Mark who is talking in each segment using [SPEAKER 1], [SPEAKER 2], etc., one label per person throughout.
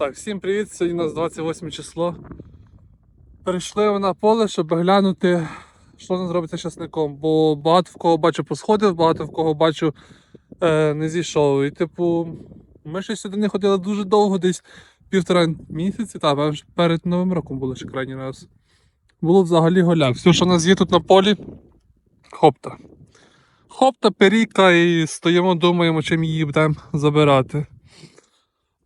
[SPEAKER 1] Так, всім привіт! Сьогодні у нас 28 число. Перейшли на поле, щоб глянути, що нам зробиться з часником. Бо багато в кого бачу посходив, багато в кого бачу е, не зійшов. І типу, ми ще сюди не ходили дуже довго, десь півтора місяці, та перед Новим роком було ще крайній раз. Було взагалі голяк. Все, що у нас є тут на полі, хопта. Хопта, періка і стоїмо, думаємо, чим її будемо забирати.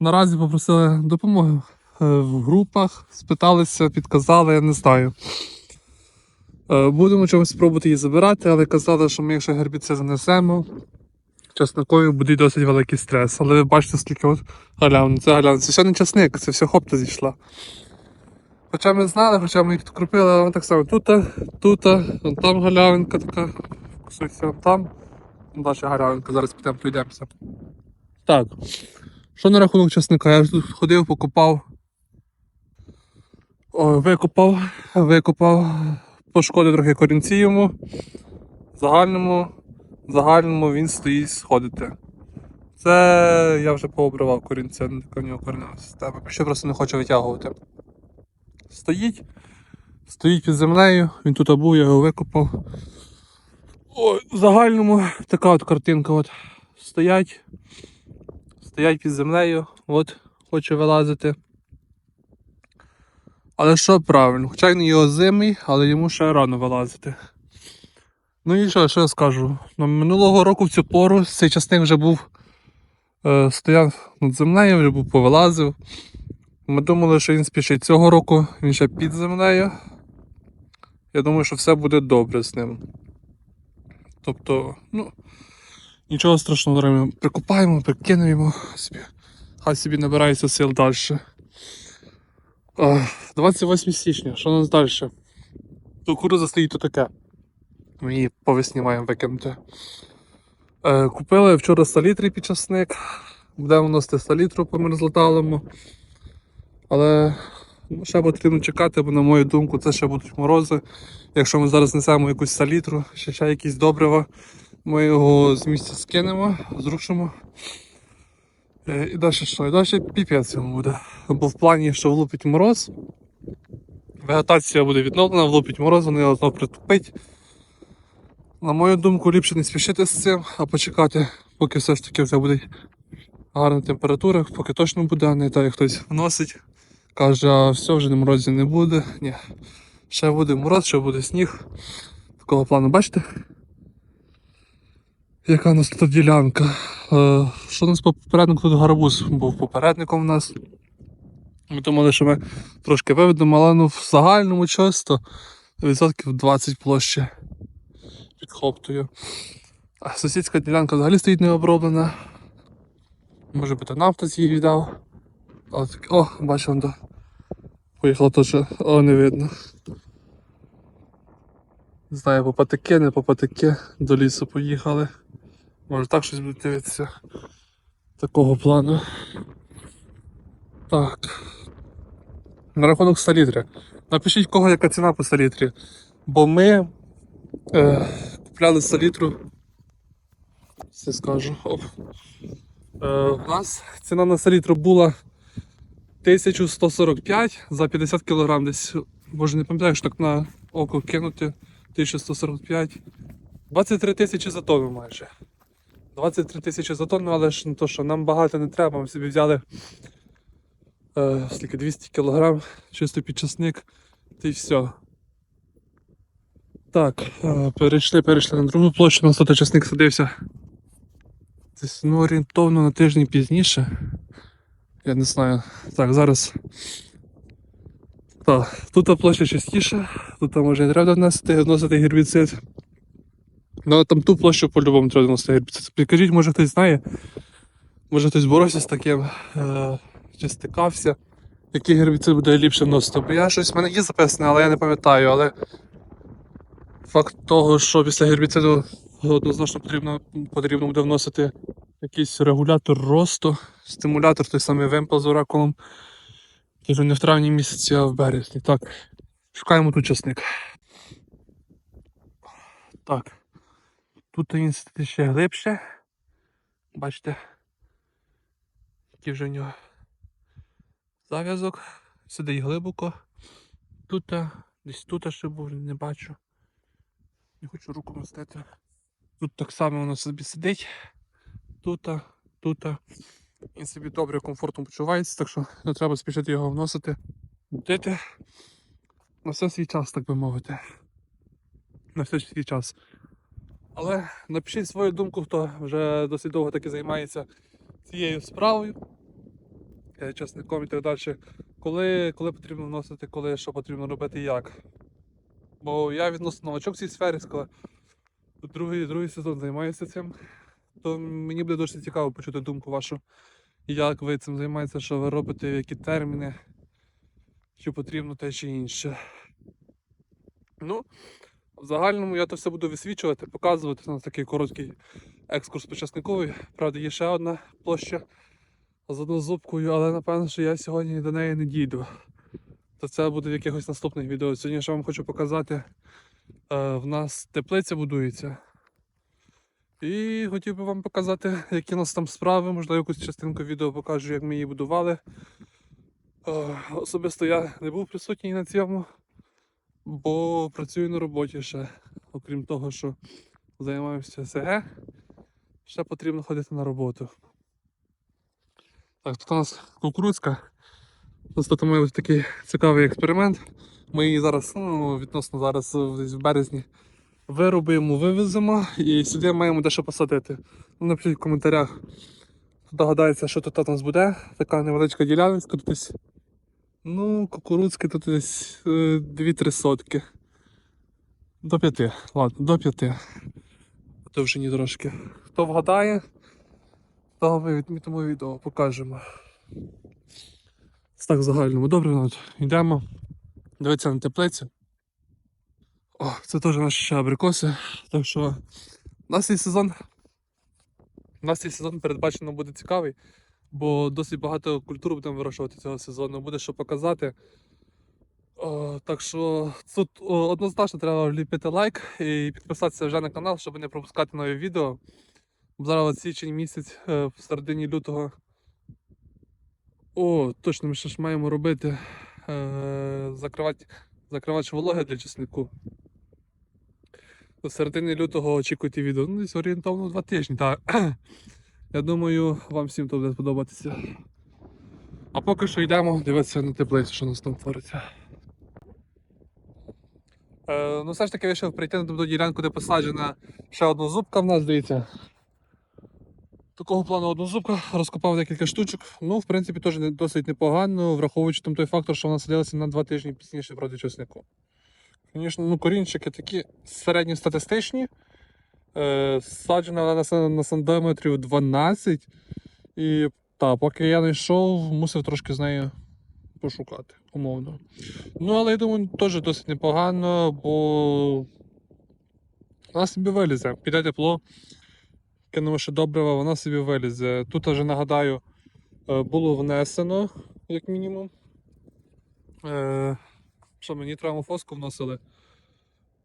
[SPEAKER 1] Наразі попросили допомоги е, в групах, спиталися, підказали, я не знаю. Е, Будемо чомусь спробувати її забирати, але казали, що ми якщо гербіцид занесемо, часникові буде досить великий стрес. Але ви бачите, скільки от галявин. Це галявин. Це все не часник, це все хопта зійшла. Хоча ми знали, хоча ми їх тут але так само тут, тут, вон там галявинка така, фокусується вон там. Далі галявинка, зараз підемо пройдемося. Так. Що на рахунок часника? Я ж тут ходив, покопав. О, викопав, викопав, пошкодив трохи корінці йому. В загальному, в загальному він стоїть сходити. Це я вже пообривав корінця, не нього коренева система. Ще просто не хочу витягувати. Стоїть, стоїть під землею, він тут був, я його викопав. Ой, в загальному така от картинка. От. Стоять стоять під землею, от, хоче вилазити. Але що правильно, хоча він його зимий, але йому ще рано вилазити. Ну і що, що я скажу? Ну, минулого року в цю пору цей часник вже був е, стояв над землею, вже був повилазив. Ми думали, що він спішить цього року, він ще під землею. Я думаю, що все буде добре з ним. Тобто, ну. Нічого страшного, зараз ми прикопаємо, прикинемо собі. Хай собі набирається сил далі. 28 січня, що у нас далі? Кукуруза стоїть то таке. Ми її по весні маємо викинути. Е, Купили вчора салітрий підчасник. Будемо носити салітру по мерзлоталому. Але ще потрібно чекати, бо на мою думку це ще будуть морози. Якщо ми зараз несемо якусь салітру, ще, ще якісь добрива. Ми його з місця скинемо, зрушимо. Е, І далі що? І далі піпець йому буде. Бо в плані, що влупить мороз, вегетація буде відновлена, влупить мороз, вони його знову притупить. На мою думку, ліпше не спішити з цим, а почекати, поки все ж таки вже буде гарна температура, поки точно буде, а не так як хтось вносить. Каже, а все, вже на морозі не буде. Ні. Ще буде мороз, ще буде сніг. Такого плану, бачите? Яка у нас тут ділянка? Е, що у нас попередник тут гарбуз був попередником у нас. Ми думали, що ми трошки виведемо, але ну, в загальному часто відсотків 20 площі під хоптою. А сусідська ділянка взагалі стоїть не оброблена. Може бути нафта з її віддав. О, бачу, вон. Поїхала теж, о, не видно. Не знаю, по патики, не по патики, до лісу поїхали. Може так щось буде дивитися. Такого плану. Так. На рахунок салітрі. Напишіть, кого яка ціна по салітрі. Бо ми е, купляли салітру. Все скажу. Оп. Е, у нас ціна на салітру була 1145 за 50 кг десь. Боже, не пам'ятаю, що так на око кинути. 1145. 23 тисячі за тонну майже. 23 тисячі за тонну, але ж не то, що нам багато не треба, ми собі взяли е, скільки 200 кг, чисто підчасник, та й все. Так, е, перейшли, перейшли на другу площу, у нас тут часник садився. Десь ну, орієнтовно на тиждень пізніше. Я не знаю. Так, зараз. Так, тут площа частіше, тут може не треба вносити, вносити гербіцид. Ну, там ту площу по-любому треба вносити гербіцид. Підкажіть, може хтось знає, може хтось боровся з таким, е- чи стикався, який гербіцид буде ліпше вносити. Бо я щось, в мене є записане, але я не пам'ятаю. Але факт того, що після гербіциду однозначно потрібно, потрібно буде вносити якийсь регулятор росту, стимулятор, той самий вимпел з оракулом. І вже не в травні місяці, а в березні. Так, шукаємо тут часник. Так. Тут він сидить ще глибше. Бачите, які вже в нього зав'язок, сидить глибоко. Тут, десь тут ще був, не бачу. Не хочу руку мастити. Тут так само воно собі сидить. Тут, тут. Він собі добре, комфортно почувається, так що не треба спішити його вносити. Дити на все свій час, так би мовити. На все свій час. Але напишіть свою думку, хто вже досить довго таки займається цією справою, часником і так далі. Коли, коли потрібно вносити, коли що потрібно робити як. Бо я відносно новачок в цій сфері, коли другий, другий сезон займаюся цим, то мені буде дуже цікаво почути думку вашу, як ви цим займаєтеся, що ви робите, які терміни, чи потрібно те чи інше. Ну, в загальному я то все буду висвічувати, показувати. У нас такий короткий екскурс почасниковий. Правда, є ще одна площа з однозубкою, але напевно, що я сьогодні до неї не дійду. То це буде в якихось наступних відео. Сьогодні ще вам хочу показати. Е, в нас теплиця будується. І хотів би вам показати, які у нас там справи. Можливо, якусь частинку відео покажу, як ми її будували. Особисто я не був присутній на цьому, бо працюю на роботі ще. Окрім того, що займаюся СГ, ще потрібно ходити на роботу. Так, тут у нас кукурудзка. Тут має бути такий цікавий експеримент. Ми її зараз, ну, відносно зараз десь в березні виробимо, вивеземо і сюди маємо дещо посадити. Ну, напишіть в коментарях, догадається, що тут у нас буде. Така невеличка діляночка, тут десь. Ну, кукурудзки тут десь е, 2-3 сотки. До 5, ладно, до 5. А то вже ні трошки. Хто вгадає, то ми відмітимо відео, покажемо. Так, в загальному. Добре. Йдемо. Дивіться на теплицю. О, це теж наші ще абрикоси. Так що нас цей сезон. Нас цей сезон передбачено буде цікавий, бо досить багато культур будемо вирощувати цього сезону, буде що показати. О, так що тут однозначно треба вліпити лайк і підписатися вже на канал, щоб не пропускати нові відео. Зараз січень місяць е, в середині лютого. О, точно ми ще ж маємо робити. Е, закривати, закривач вологи для чеснику. До середини лютого очікуйте відео. Ну, десь орієнтовно два тижні, так. Я думаю, вам всім то буде сподобатися. А поки що йдемо дивитися на теплицю, що нас там твориться. Е, ну, все ж таки вирішив прийти на ту ділянку, де посаджена ще одна зубка в нас, дивіться. Такого плану однозубка, розкопав декілька штучок. Ну, в принципі, теж досить непогано, враховуючи там той фактор, що вона садилася на два тижні пізніше проти чеснику. Звісно, ну, корінчики такі середньостатистичні. Е, саджена на, на сантиметрів 12. І та, поки я не йшов, мусив трошки з нею пошукати, умовно. Ну, але я думаю, теж досить непогано, бо вона собі вилізе. Піде тепло, кинемо ще добрива, вона собі вилізе. Тут вже нагадаю, е, було внесено, як мінімум. Е, Що ми нітрамофоску вносили?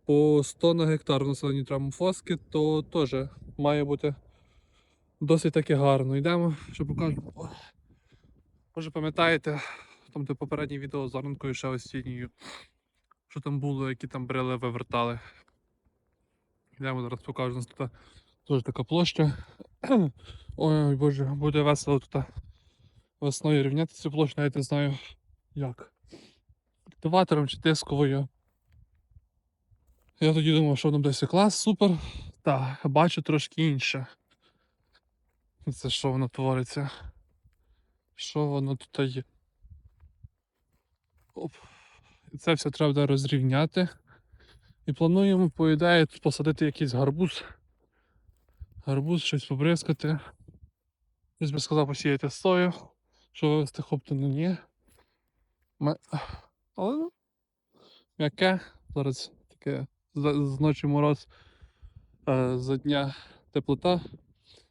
[SPEAKER 1] По 100 на гектар вносили нітрамофоски, то теж має бути досить таки гарно. Йдемо, що покажу. Може пам'ятаєте, там де попереднє відео з оранкою ще осінньою. Що там було, які там брили вивертали. Йдемо зараз покажу. У нас тут теж така площа. Ой, боже, буде весело тут весною рівняти цю площу, навіть не знаю як. Культиватором чи дисковою. Я тоді думав, що воно все клас, супер. Та, бачу трошки інше. Це що воно твориться? Що воно тут є? Оп. І це все треба розрівняти. І плануємо, по ідеї, тут посадити якийсь гарбуз. Гарбуз, щось побризкати. Десь би сказав посіяти сою, що вивести хоптину ні. Ме- Але ну, м'яке. Зараз таке з, ночі мороз, е, за дня теплота.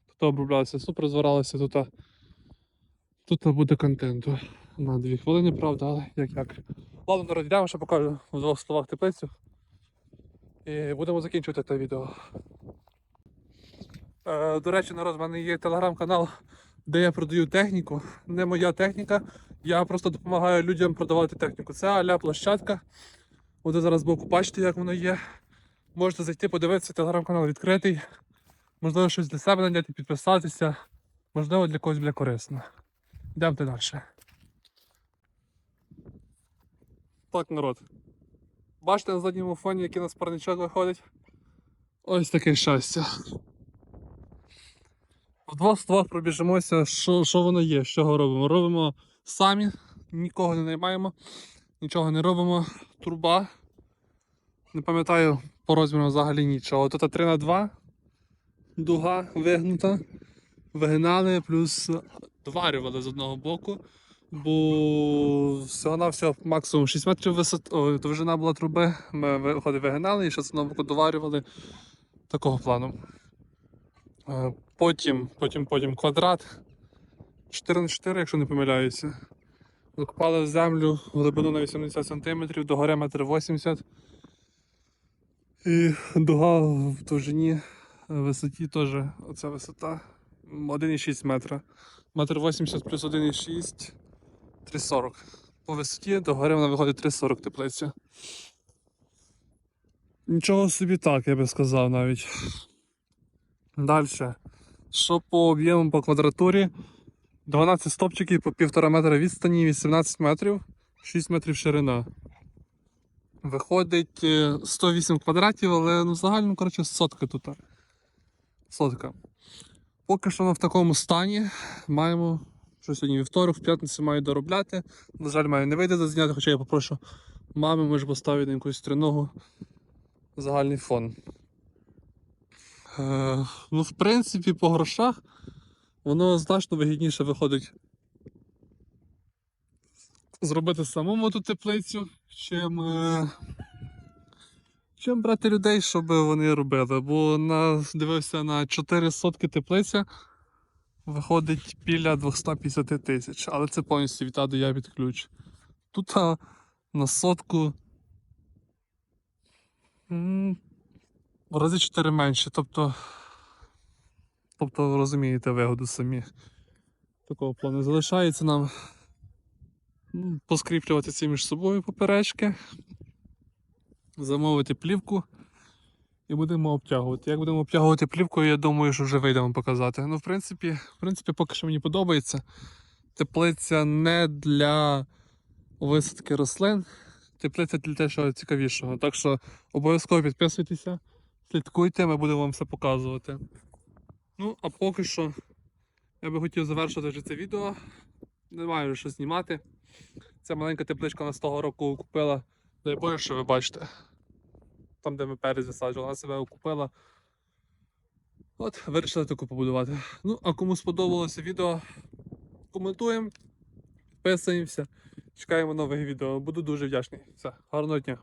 [SPEAKER 1] Тут оброблялося супер, зваралося тут. Тут буде контенту. На дві хвилини, правда, але як як. Ладно, народ, йдемо, ще покажу в двох словах теплицю. І будемо закінчувати це відео. Е, до речі, народ, в мене є телеграм-канал, де я продаю техніку. Не моя техніка. Я просто допомагаю людям продавати техніку. Це аля площадка. Ви зараз збоку бачите, як воно є. Можете зайти, подивитися, телеграм-канал відкритий. Можливо, щось для себе знайти, підписатися. Можливо, для когось буде корисно. Йдемте далі. Так, народ. Бачите на задньому фоні, який у нас парничок виходить. Ось таке щастя. В двох словах пробіжимося, що, що воно є, чого робимо. Робимо самі, нікого не наймаємо, нічого не робимо. Труба. Не пам'ятаю по розміру взагалі нічого. Тут 3 на 2 дуга вигнута. Вигинали, плюс доварювали з одного боку. Бо всього на всього максимум 6 метрів висот... о, довжина була труби. Ми виходи вигинали і ще з одного боку доварювали такого плану. Е, Потім, потім, потім квадрат 4 на 4, якщо не помиляюся. Закопали землю глибину на 80 см, догори 1,80 м. І дуга в довжині е, висоті теж оця висота 1,6 метра. Метр 80 плюс 1,6 3,40. По висоті догори вона виходить 3,40 теплиця. Нічого собі так, я би сказав навіть. Далі. Що по об'єму по квадратурі? 12 стопчиків по 1,5 метра відстані, 18 метрів, 6 метрів ширина. Виходить е, 108 квадратів, але ну, загальному, коротше, сотка тут. Сотка. Поки що воно в такому стані. Маємо, що сьогодні вівторок, в п'ятницю маю доробляти. На жаль, маю не вийде зазняти, хоча я попрошу мами, може поставити на якусь триногу загальний фон. Е, ну, в принципі, по грошах воно значно вигідніше виходить зробити самому ту теплицю, чим, е, чим брати людей, щоб вони робили. Бо на, дивився на 4 сотки теплиця виходить біля 250 тисяч, але це повністю від А до Я під ключ. Тут на сотку. в рази 4 менше, тобто. Тобто розумієте вигоду самі. Такого плану залишається нам поскріплювати ці між собою поперечки, замовити плівку і будемо обтягувати. Як будемо обтягувати плівку, я думаю, що вже вийдемо показати. Ну, в принципі, в принципі, поки що мені подобається. Теплиця не для висадки рослин, теплиця для те, що цікавішого. Так що обов'язково підписуйтеся, слідкуйте, ми будемо вам все показувати. Ну, а поки що я би хотів завершити вже це відео. Немає вже що знімати. Ця маленька тепличка нас того року купила. Дай Боже, що ви бачите. Там, де ми перець висаджували, вона себе окупила. От, вирішили таку побудувати. Ну, а кому сподобалося відео, коментуємо, підписуємося, чекаємо нових відео. Буду дуже вдячний. Все, гарного дня.